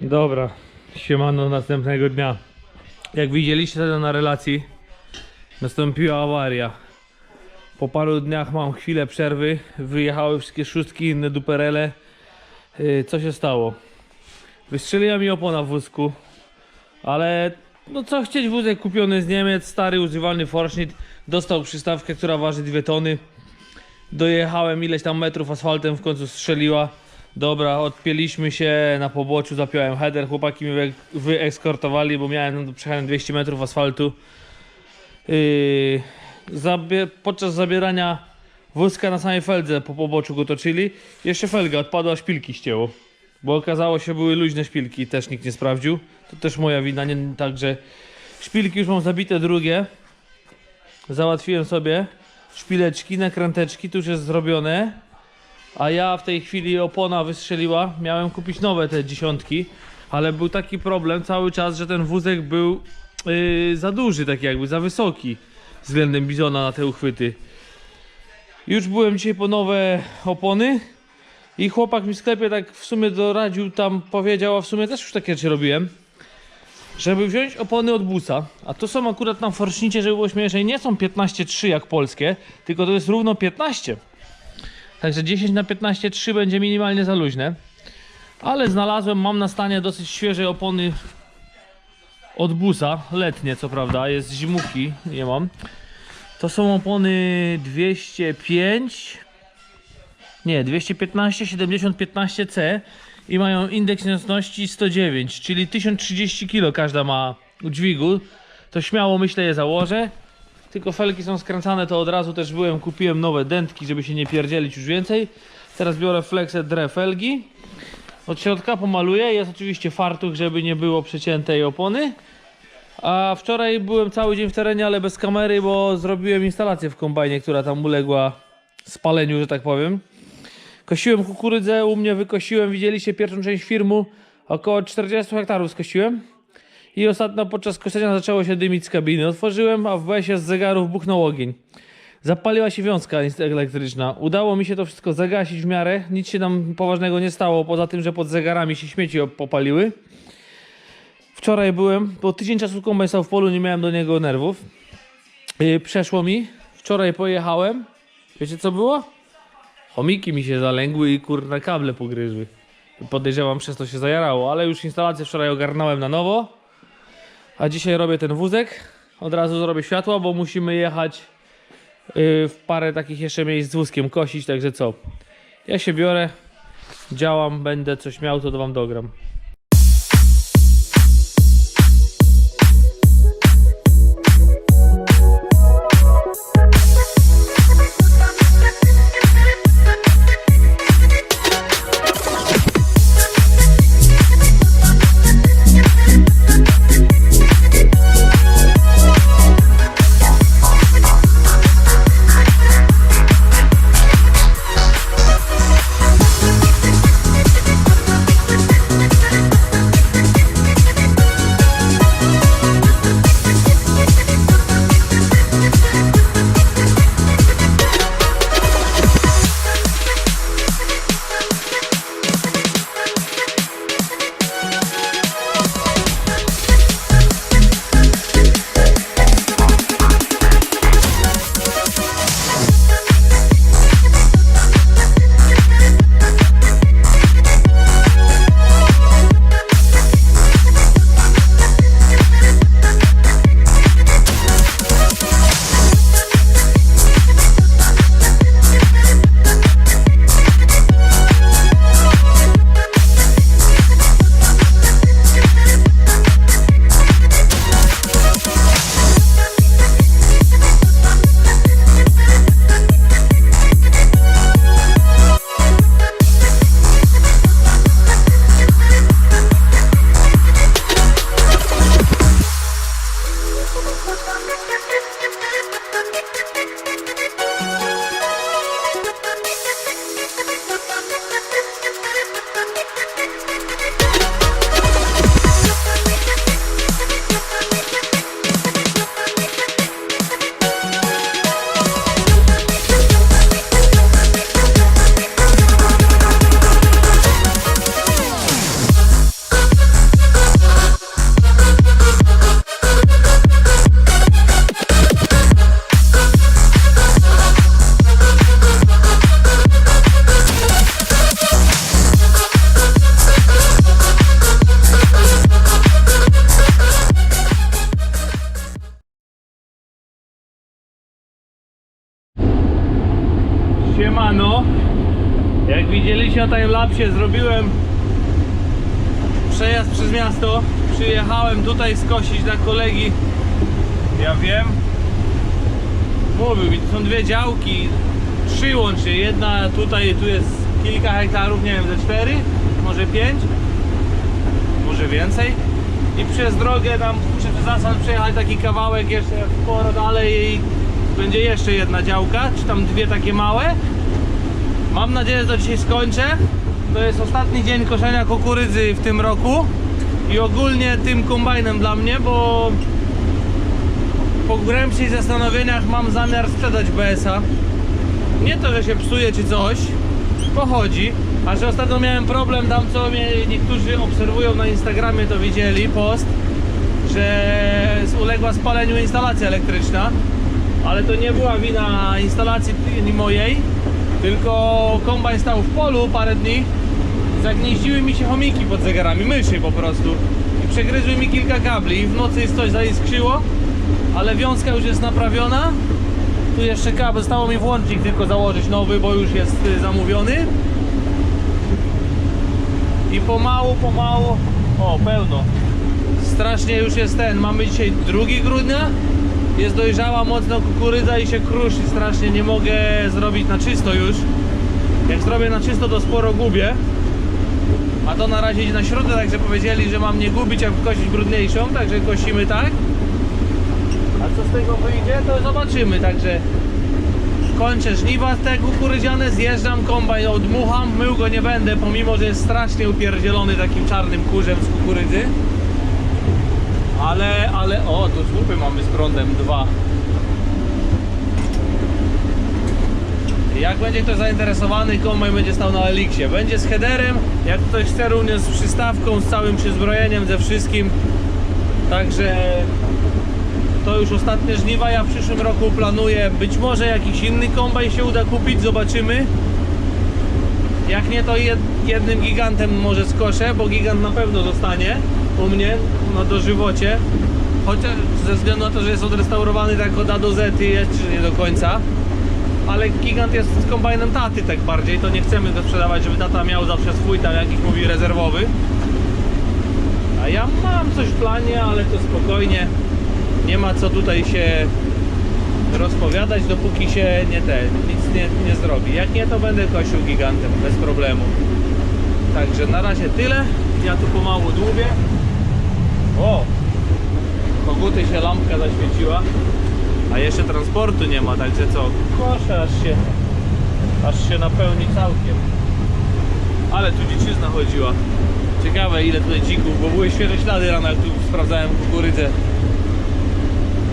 Dobra, siemano następnego dnia. Jak widzieliście wtedy na relacji, nastąpiła awaria. Po paru dniach mam chwilę przerwy, wyjechały wszystkie szóstki, inne duperele. Yy, Co się stało? Wystrzeliła mi opona w wózku, ale no co chcieć, wózek kupiony z Niemiec, stary, używany Forschnitt, dostał przystawkę, która waży 2 tony. Dojechałem ileś tam metrów asfaltem, w końcu strzeliła. Dobra, odpięliśmy się na poboczu, zapiąłem header, chłopaki mnie wy- wyeskortowali, bo miałem przejechałem 200 metrów asfaltu. Yy, zabie- podczas zabierania wózka na samej feldze po poboczu go toczyli, jeszcze felga odpadła, szpilki ścięło. Bo okazało się, były luźne szpilki, też nikt nie sprawdził. To też moja wina, nie, także szpilki już mam zabite drugie. Załatwiłem sobie szpileczki, nakręteczki, tu już jest zrobione. A ja w tej chwili opona wystrzeliła. Miałem kupić nowe te dziesiątki, ale był taki problem cały czas, że ten wózek był yy, za duży, tak jakby, za wysoki względem bizona na te uchwyty. Już byłem dzisiaj po nowe opony i chłopak mi w sklepie tak w sumie doradził, tam powiedział, a w sumie też już takie rzeczy robiłem, żeby wziąć opony od busa, a to są akurat na Forschnicie, żeby było śmieszniej, nie są 15,3 jak polskie, tylko to jest równo 15. Także 10 na 15 3 będzie minimalnie za luźne. Ale znalazłem, mam na stanie dosyć świeże opony od busa, letnie co prawda, jest zimówki, nie mam. To są opony 205, nie 215 70 15C i mają indeks niosności 109, czyli 1030 kg każda ma udźwigu. To śmiało myślę je założę. Tylko felki są skręcane, to od razu też byłem, kupiłem nowe dętki, żeby się nie pierdzielić już więcej. Teraz biorę flexę dre felgi. Od środka pomaluję, jest oczywiście fartuch, żeby nie było przeciętej opony. A wczoraj byłem cały dzień w terenie, ale bez kamery, bo zrobiłem instalację w kombajnie, która tam uległa spaleniu, że tak powiem. Kosiłem kukurydzę, u mnie wykosiłem, widzieliście pierwszą część firmu, około 40 hektarów skosiłem. I ostatnio podczas koszenia zaczęło się dymić z kabiny. Otworzyłem, a w BS-ie z zegarów buchnął ogień. Zapaliła się wiązka elektryczna. Udało mi się to wszystko zagasić w miarę. Nic się tam poważnego nie stało, poza tym, że pod zegarami się śmieci op- popaliły. Wczoraj byłem, bo tydzień czasu kombajn stał w polu, nie miałem do niego nerwów. Yy, przeszło mi. Wczoraj pojechałem. Wiecie co było? Chomiki mi się zalęgły i kurna kable pogryzły. Podejrzewam, przez to się zajarało, ale już instalację wczoraj ogarnąłem na nowo. A dzisiaj robię ten wózek. Od razu zrobię światła, bo musimy jechać yy, w parę takich jeszcze miejsc z wózkiem kosić, także co? Ja się biorę, działam, będę coś miał, to wam dogram. Przejazd przez miasto. Przyjechałem tutaj skosić dla kolegi. Ja wiem. Mówił mi, są dwie działki, trzy łącznie. Jedna tutaj, tu jest kilka hektarów, nie wiem, ze cztery, może pięć, może więcej. I przez drogę tam przez zasad przejechać taki kawałek jeszcze sporo dalej i będzie jeszcze jedna działka, czy tam dwie takie małe. Mam nadzieję, że to dzisiaj skończę. To jest ostatni dzień koszenia kukurydzy w tym roku i ogólnie tym kombajnem dla mnie, bo po głębszych zastanowieniach mam zamiar sprzedać BS-a. Nie to, że się psuje czy coś, pochodzi. A że ostatnio miałem problem tam, co mnie niektórzy obserwują na Instagramie, to widzieli post, że uległa spaleniu instalacja elektryczna. Ale to nie była wina instalacji mojej, tylko kombajn stał w polu parę dni. Zagnieździły mi się chomiki pod zegarami, myszy po prostu. I przegryzły mi kilka kabli. W nocy coś zaiskrzyło, ale wiązka już jest naprawiona. Tu jeszcze kabel, stało mi włącznik tylko założyć nowy, bo już jest y, zamówiony. I pomału, pomału, o pełno. Strasznie już jest ten, mamy dzisiaj 2 grudnia. Jest dojrzała mocno kukurydza i się kruszy strasznie, nie mogę zrobić na czysto już. Jak zrobię na czysto to sporo gubię. A to na razie idzie na środę, także powiedzieli, że mam nie gubić, jak kosić brudniejszą, także kosimy tak. A co z tego wyjdzie, to zobaczymy, także kończę żniwa te kukurydziane, zjeżdżam kombajn, odmucham, mył go nie będę, pomimo, że jest strasznie upierdzielony takim czarnym kurzem z kukurydzy. Ale, ale, o, tu słupy mamy z prądem dwa. Jak będzie ktoś zainteresowany, kombajn będzie stał na Eliksie. Będzie z headerem, jak ktoś chce również z przystawką, z całym przyzbrojeniem, ze wszystkim. Także to już ostatnie żniwa. Ja w przyszłym roku planuję być może jakiś inny kombajn się uda kupić, zobaczymy. Jak nie, to jed, jednym gigantem może skoszę, bo gigant na pewno zostanie u mnie na dożywocie. Chociaż ze względu na to, że jest odrestaurowany tak od A do Z i jeszcze nie do końca. Ale gigant jest z kombajnem taty tak bardziej, to nie chcemy go sprzedawać, żeby tata miał zawsze swój tam jakiś mówi rezerwowy. A ja mam coś w planie, ale to spokojnie. Nie ma co tutaj się rozpowiadać, dopóki się nie te, nic nie, nie zrobi. Jak nie, to będę kosił gigantem bez problemu. Także na razie tyle. Ja tu pomału dłubię. O! Koguty się lampka zaświeciła. A jeszcze transportu nie ma, także co? Koszę aż się, aż się napełni całkiem. Ale tu dziczyzna chodziła. Ciekawe ile tutaj dzików, bo były świeże ślady rano jak tu sprawdzałem kukurydzę.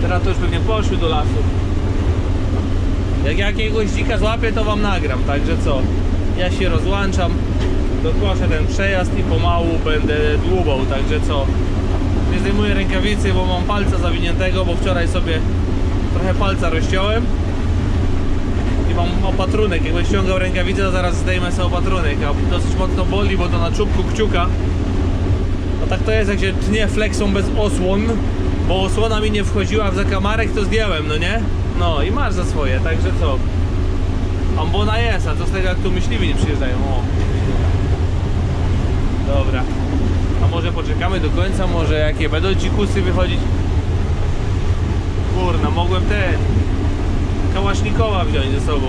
Teraz to już pewnie poszły do lasu. Jak jakiegoś dzika złapię, to wam nagram, także co? Ja się rozłączam, dokoszę ten przejazd i pomału będę dłubał, także co? Nie zdejmuję rękawicy, bo mam palca zawiniętego, bo wczoraj sobie trochę palca rozciąłem i mam opatrunek. Jakbym ściągał rękawicę, to zaraz zdejmę sobie opatrunek, a dosyć mocno boli, bo to na czubku kciuka. No tak to jest, jak się tnie flexą bez osłon, bo osłona mi nie wchodziła w zakamarek, to zdjąłem, no nie? No i masz za swoje, także co? Ambona jest, a co z tego jak tu myśliwi nie przyjeżdżają? O. Dobra. A może poczekamy do końca, może jakie będą dzikusy wychodzić? Kurna, mogłem ten Kałasznikowa wziąć ze sobą.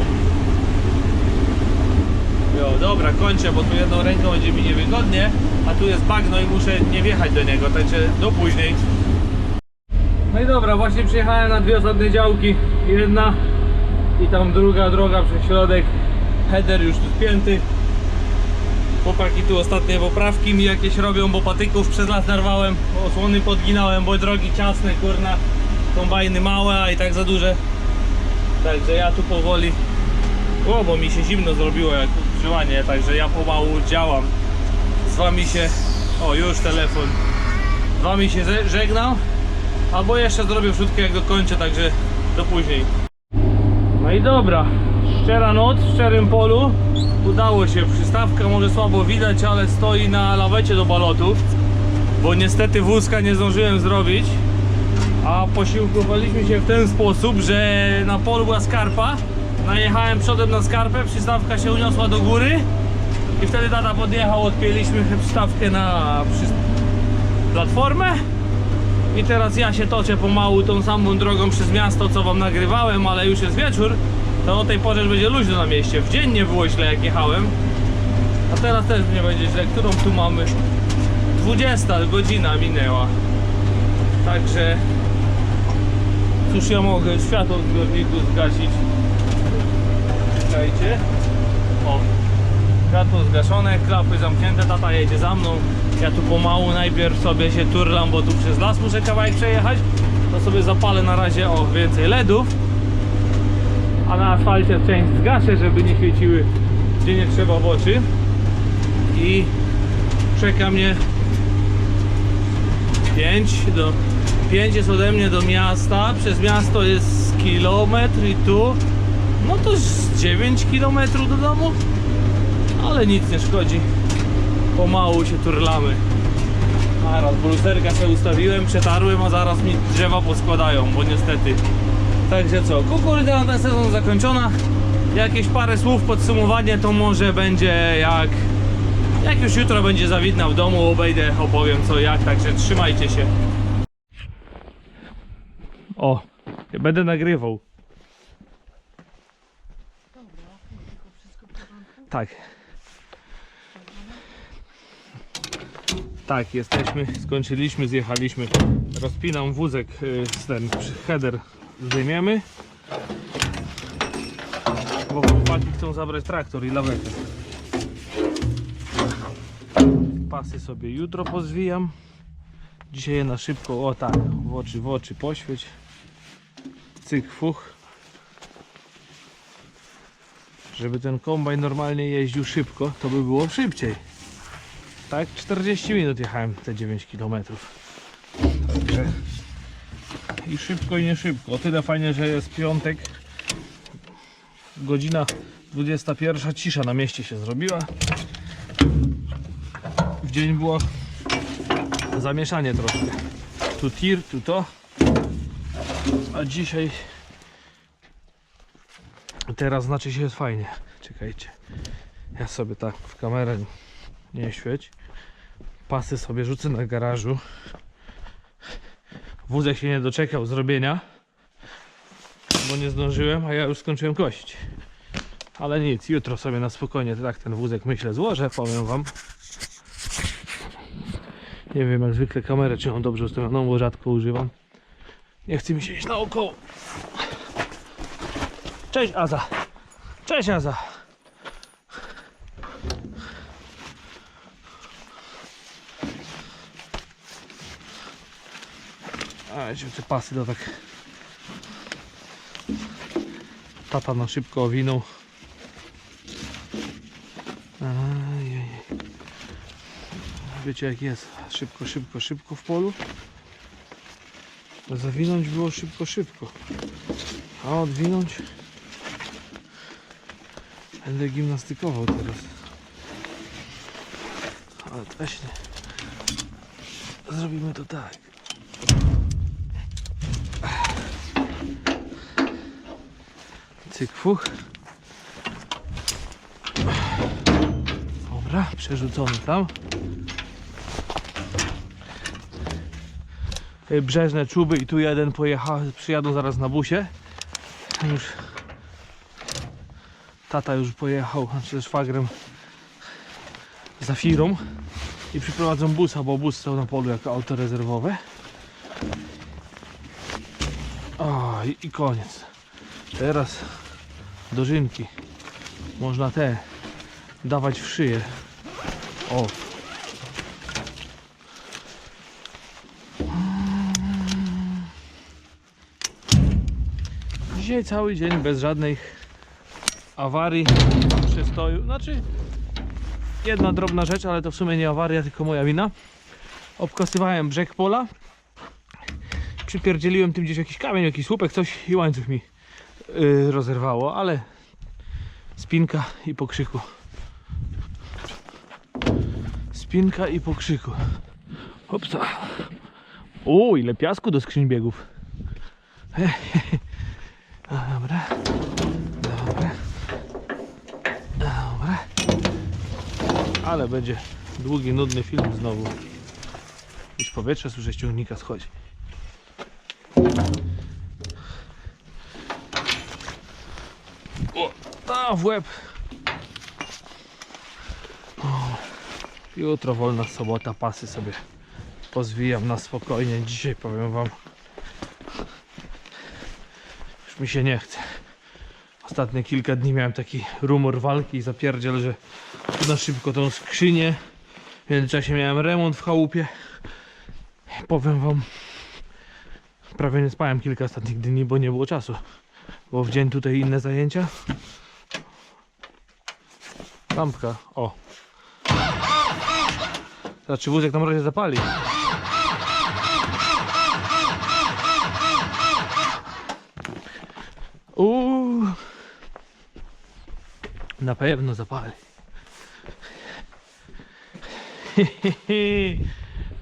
Jo, dobra, kończę, bo tu jedną ręką będzie mi niewygodnie, a tu jest bagno i muszę nie wjechać do niego, także do później. No i dobra, właśnie przyjechałem na dwie osobne działki. Jedna i tam druga droga przez środek. Header już tu spięty. Chłopaki tu ostatnie poprawki mi jakieś robią, bo patyków przez las narwałem, osłony podginałem, bo drogi ciasne, kurna, kombajny małe, a i tak za duże. Także ja tu powoli, o, bo mi się zimno zrobiło jak ukrzywanie, także ja pomału działam. Z wami się, o już telefon, z wami się żegnam, albo jeszcze zrobię wrzutkę jak dokończę, także do później. No i dobra, szczera noc w szczerym polu. Udało się, przystawka może słabo widać, ale stoi na lawecie do balotów. Bo niestety wózka nie zdążyłem zrobić. A posiłkowaliśmy się w ten sposób, że na polu była skarpa. Najechałem przodem na skarpę, przystawka się uniosła do góry. I wtedy tata podjechał, odpięliśmy stawkę na platformę. I teraz ja się toczę pomału tą samą drogą przez miasto, co wam nagrywałem, ale już jest wieczór. To o tej porze będzie luźno na mieście. W dzień nie było źle jak jechałem. A teraz też nie będzie źle. Którą tu mamy? 20 godzina minęła. Także cóż ja mogę światło w zbiorniku zgasić. Czekajcie. O, światło zgaszone, klapy zamknięte, tata jedzie za mną. Ja tu pomału najpierw sobie się turlam, bo tu przez las muszę kawałek przejechać. To sobie zapalę na razie o więcej LEDów. A na asfalcie część zgaszę, żeby nie świeciły gdzie nie trzeba w oczy. I czeka mnie 5 do 5 jest ode mnie do miasta, przez miasto jest kilometr i tu. No to z 9 kilometrów do domu ale nic nie szkodzi. Pomału się turlamy. Zaraz, bo lusterka sobie ustawiłem, przetarłem, a zaraz mi drzewa poskładają, bo niestety. Także co, kukurydza na ten sezon zakończona. Jakieś parę słów, podsumowanie to może będzie jak jak już jutro będzie zawidna w domu, obejdę, opowiem co jak, także trzymajcie się. O, będę nagrywał. Tak. Tak, jesteśmy, skończyliśmy, zjechaliśmy. Rozpinam wózek, y, z ten header zdejmiemy. Bo chłopaki chcą zabrać traktor i lawetę. Pasy sobie jutro pozwijam. Dzisiaj je na szybko, o tak, w oczy, w oczy poświeć. Cyk, fuch. Żeby ten kombajn normalnie jeździł szybko, to by było szybciej. Tak, 40 minut jechałem te 9 km. Także i szybko i nie szybko. O tyle fajnie, że jest piątek. Godzina 21, cisza na mieście się zrobiła. W dzień było zamieszanie troszkę. Tu tir, tu to. A dzisiaj teraz znaczy się jest fajnie. Czekajcie. Ja sobie tak w kamerę nie świeć. Pasy sobie rzucę na garażu. Wózek się nie doczekał zrobienia, bo nie zdążyłem, a ja już skończyłem kość. Ale nic, jutro sobie na spokojnie tak ten wózek myślę złożę, powiem wam. Nie wiem, jak zwykle kamerę czy ją dobrze ustawioną, bo rzadko używam. Nie chce mi się iść naokoło. Cześć Aza. Cześć Aza. A, się te pasy to tak tata na szybko owinął. Wiecie jak jest, szybko, szybko, szybko w polu. Zawinąć było szybko, szybko. A odwinąć będę gimnastykował teraz. Ale właśnie zrobimy to tak. Cyk, fuch. Dobra, przerzucony tam. Brzeżne czuby i tu jeden pojechał, przyjadą zaraz na busie. Już tata już pojechał, znaczy szwagrem za firą i przyprowadzą busa, bo bus stał na polu jako auto rezerwowe. O, i, i koniec. Teraz dożynki. Można te dawać w szyję. O. Dzisiaj cały dzień bez żadnych awarii, przestoju. Znaczy, jedna drobna rzecz, ale to w sumie nie awaria, tylko moja wina. Obkosywałem brzeg pola. Przypierdzieliłem tym gdzieś jakiś kamień, jakiś słupek, coś i łańcuch mi yy, rozerwało, ale spinka i po krzyku. Spinka i po krzyku. Hopsa. O, ile piasku do skrzyń biegów. Dobra. Dobra. Dobra. Ale będzie długi, nudny film znowu. Już powietrze słyszę ciągnika schodzi. O, a w łeb. Jutro wolna sobota, pasy sobie pozwijam na spokojnie. Dzisiaj powiem wam, już mi się nie chce. Ostatnie kilka dni miałem taki rumor walki i zapierdziel, że na szybko tą skrzynię. W międzyczasie miałem remont w chałupie. Powiem wam, prawie nie spałem kilka ostatnich dni, bo nie było czasu. Bo w dzień tutaj inne zajęcia. Lampka, o. Teraz czy wózek na razie zapali? Na pewno zapali.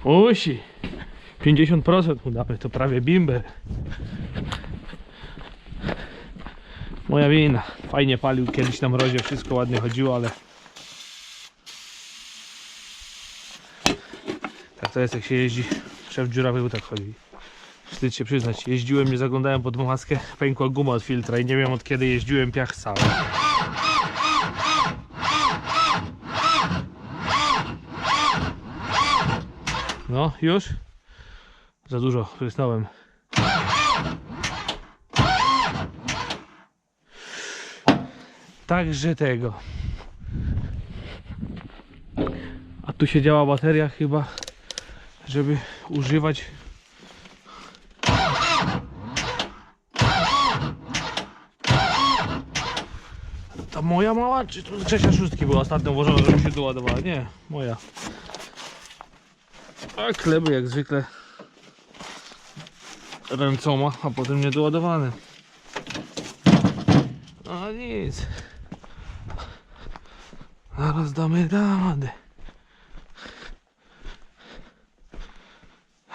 Musi. 50% mu damy, to prawie bimber. Moja wina. Fajnie palił kiedyś na mrozie, wszystko ładnie chodziło, ale... Tak to jest jak się jeździ. Szef dziurawy tak chodzi. Wstyd się przyznać. Jeździłem, nie zaglądałem pod maskę, pękła guma od filtra i nie wiem od kiedy jeździłem piach cały. No, już? Za dużo prysnąłem. Także tego. A tu się działa bateria chyba, żeby używać moja mała, czy tu Grzesia szóstki była ostatnio włożona, żeby się doładowała? Nie, moja. A kleby jak zwykle ręcoma, a potem niedoładowane. A nic. Zaraz damy.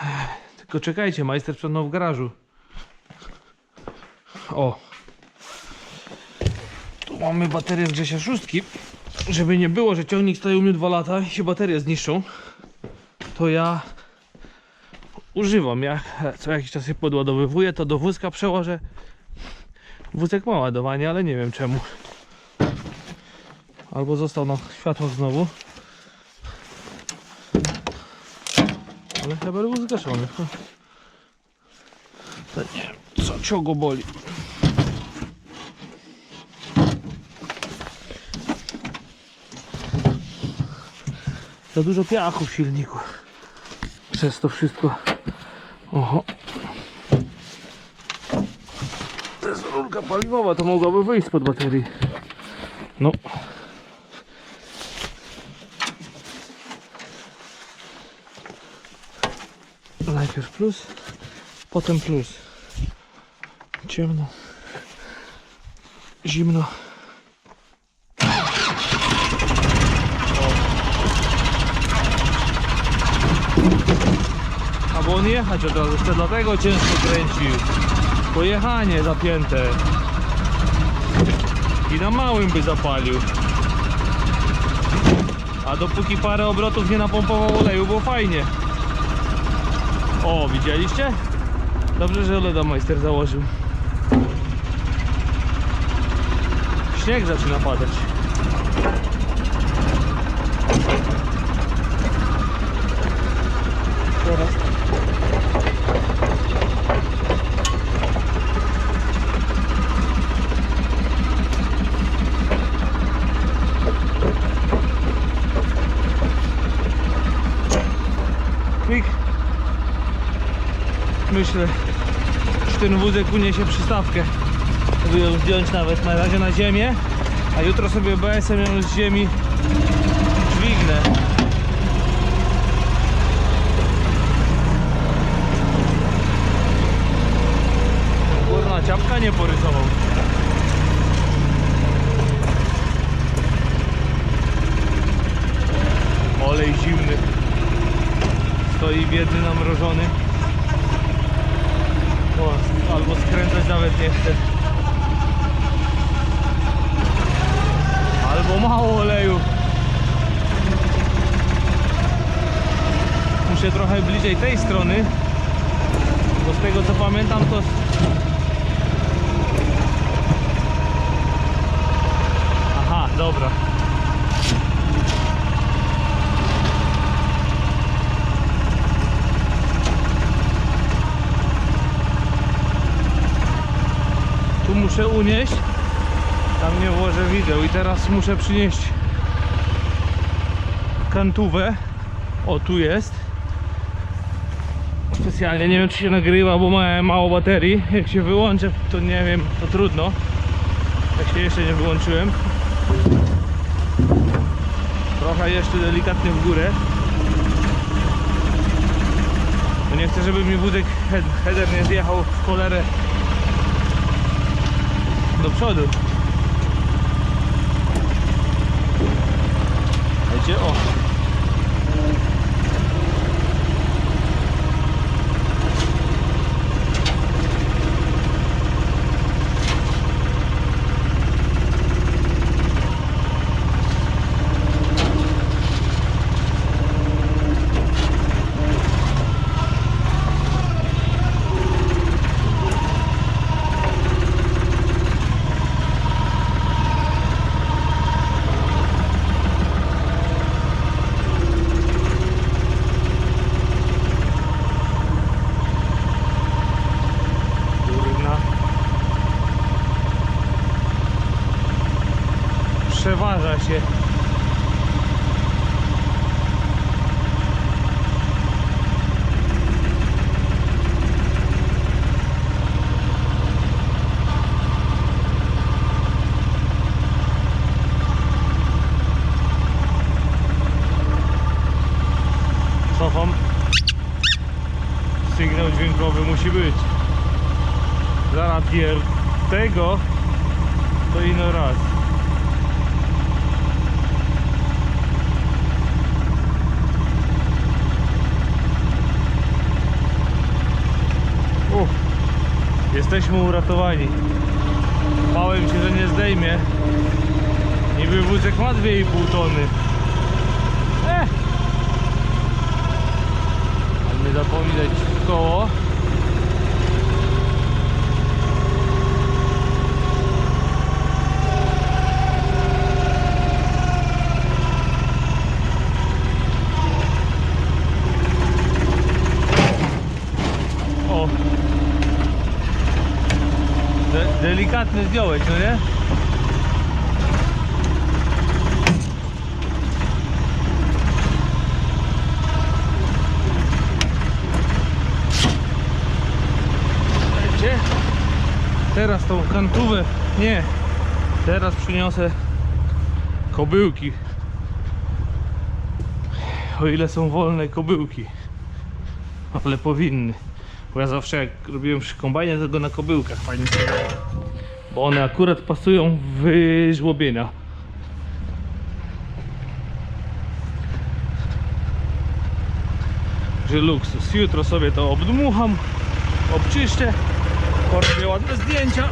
Ech, Tylko czekajcie, majster sprzątnął w garażu. O. Tu mamy baterię z Grzesia szóstki. Żeby nie było, że ciągnik stoi u mnie dwa lata i się baterie zniszczą to ja używam. Ja co jakiś czas się podładowywuję, to do wózka przełożę. Wózek ma ładowanie, ale nie wiem czemu. Albo został na światło znowu. Ale chyba był zgaszony. Nie co ciągo boli. Za dużo piachu w silniku. Przez to wszystko. Oho. To jest rurka paliwowa, to mogłaby wyjść spod baterii. No. Najpierw plus, potem plus. Ciemno. Zimno. Albo on jechać od razu, jeszcze dlatego ciężko kręcił. Pojechanie zapięte. I na małym by zapalił. A dopóki parę obrotów nie napompował oleju, było fajnie. O, widzieliście? Dobrze, że Leda Majster założył. Śnieg zaczyna padać. Teraz Kwik. Myślę, że ten wózek uniesie przystawkę. Żeby ją zdjąć nawet na razie na ziemię, a jutro sobie BS-em ją z ziemi dźwignę. Kurna, ciapka nie porysował. Olej zimny. Stoi biedny namrożony. O, albo skręcać nawet nie chce. Albo mało oleju. Muszę trochę bliżej tej strony, bo z tego co pamiętam to Aha, dobra. Muszę unieść, tam nie włożę wideo i teraz muszę przynieść kantówę. O, tu jest. Specjalnie nie wiem czy się nagrywa, bo ma mało baterii. Jak się wyłączę, to nie wiem, to trudno. Jak się jeszcze nie wyłączyłem. Trochę jeszcze delikatnie w górę. Bo nie chcę, żeby mi wózek head, header nie zjechał w cholerę do przodu. Gdzie o? Się. Uratowani. Bałem się, że nie zdejmie. Niby wózek ma 2,5 tony. Eh. Nie zapominać koło. O! De delikatny zdjąłeś, no nie? Wiecie? Teraz tą kantówę, nie, teraz przyniosę kobyłki. O ile są wolne kobyłki ale powinny. Bo ja zawsze jak robiłem przy kombajnie, to go na kobyłkach fajnie. Bo one akurat pasują w żłobienia. Że luksus. Jutro sobie to obdmucham, obczyszczę, porobię ładne zdjęcia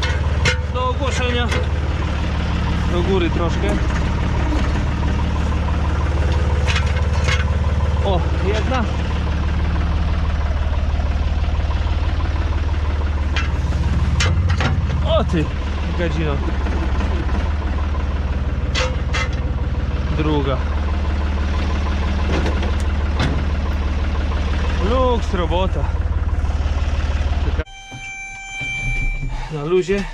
do ogłoszenia. Do góry troszkę. O, jedna. O ty, gadzino. Druga. Luks, robota. Na luzie.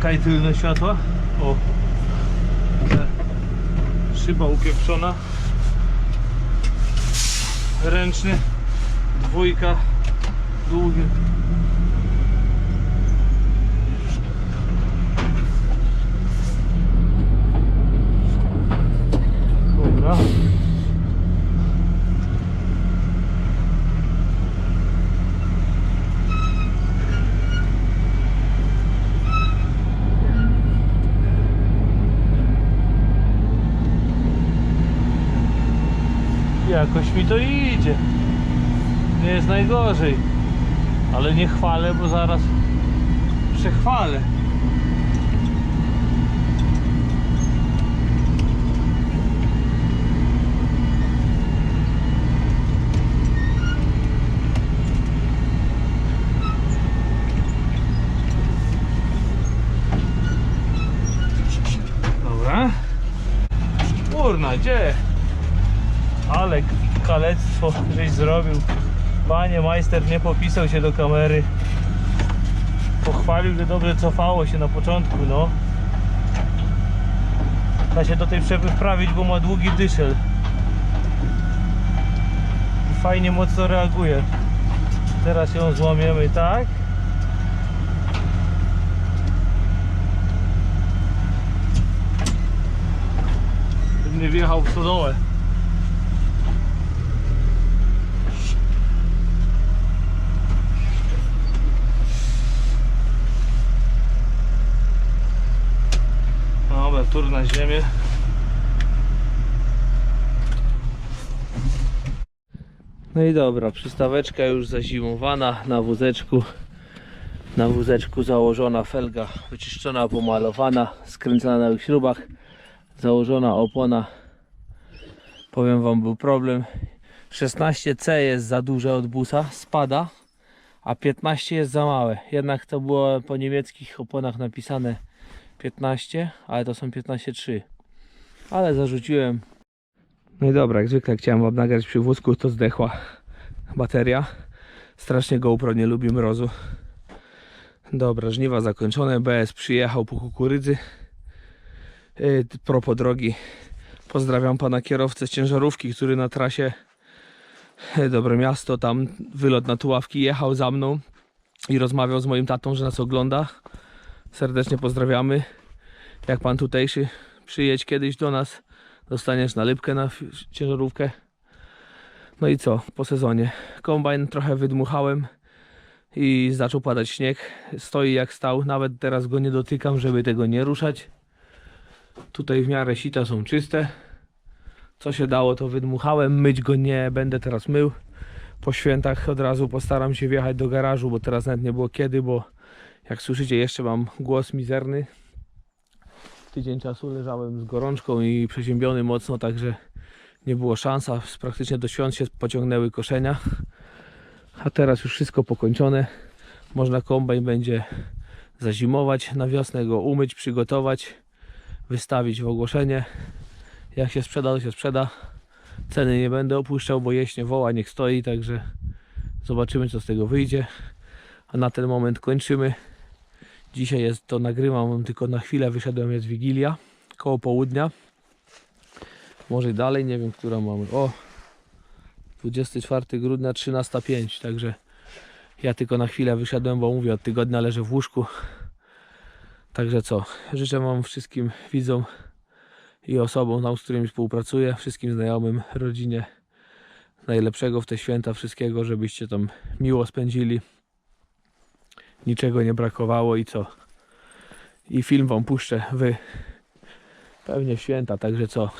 Kaj tylne światła. O. Szyba upieprzona. Ręczny. Dwójka. Długie. Dobra. Jakoś mi to idzie jest najgorzej. Ale nie chwalę, bo zaraz przechwalę. Dobra. Kurna, gdzie? Ale kalectwo żeś zrobił. Panie majster nie popisał się do kamery. Pochwalił, że dobrze cofało się na początku, no. Da się do tej przepy wprawić, bo ma długi dyszel. I fajnie mocno reaguje. Teraz ją złamiemy tak. Nie wjechał w stodołę. Dobra, tur na ziemię. No i dobra, przystaweczka już zazimowana na wózeczku. Na wózeczku założona felga, wyczyszczona, pomalowana, skręcona na śrubach, założona opona. Powiem wam, był problem. 16C jest za duże od busa, spada, a 15 jest za małe. Jednak to było po niemieckich oponach napisane 15, ale to są 15.3. Ale zarzuciłem. No i dobra, jak zwykle chciałem wam nagrać przy wózku, to zdechła bateria. Strasznie GoPro nie lubi mrozu. Dobra, żniwa zakończone. BS przyjechał po kukurydzy. Yy, propos drogi. Pozdrawiam pana kierowcę z ciężarówki, który na trasie yy, Dobre Miasto, tam wylot na Tuławki jechał za mną i rozmawiał z moim tatą, że nas ogląda. Serdecznie pozdrawiamy. Jak pan tutejszy przyjedź kiedyś do nas, dostaniesz nalipkę na ciężarówkę. No i co, po sezonie. Kombajn trochę wydmuchałem i zaczął padać śnieg. Stoi jak stał, nawet teraz go nie dotykam, żeby tego nie ruszać. Tutaj w miarę sita są czyste. Co się dało, to wydmuchałem. Myć go nie będę teraz mył. Po świętach od razu postaram się wjechać do garażu, bo teraz nawet nie było kiedy, bo jak słyszycie, jeszcze mam głos mizerny. Tydzień czasu leżałem z gorączką i przeziębiony mocno, także nie było szans, a praktycznie do świąt się pociągnęły koszenia. A teraz już wszystko pokończone. Można kombajn będzie zazimować, na wiosnę go umyć, przygotować, wystawić w ogłoszenie. Jak się sprzeda, to się sprzeda. Ceny nie będę opuszczał, bo jeśnie woła, niech stoi, także zobaczymy co z tego wyjdzie. A na ten moment kończymy. Dzisiaj jest to nagrywam tylko na chwilę, wyszedłem jest Wigilia, koło południa. Może dalej, nie wiem, która mamy. O, 24 grudnia 13.05, także ja tylko na chwilę wyszedłem, bo mówię, od tygodnia leżę w łóżku. Także co, życzę Wam wszystkim widzom i osobom, tam, z którymi współpracuję, wszystkim znajomym, rodzinie najlepszego w te święta, wszystkiego, żebyście tam miło spędzili niczego nie brakowało i co? I film wam puszczę wy pewnie święta, także co?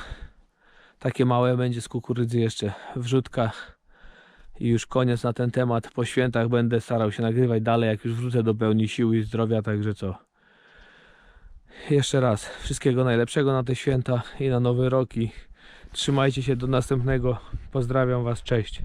Takie małe będzie z kukurydzy jeszcze wrzutka i już koniec na ten temat. Po świętach będę starał się nagrywać dalej, jak już wrócę do pełni sił i zdrowia, także co? Jeszcze raz wszystkiego najlepszego na te święta i na nowy rok i trzymajcie się do następnego. Pozdrawiam was, cześć.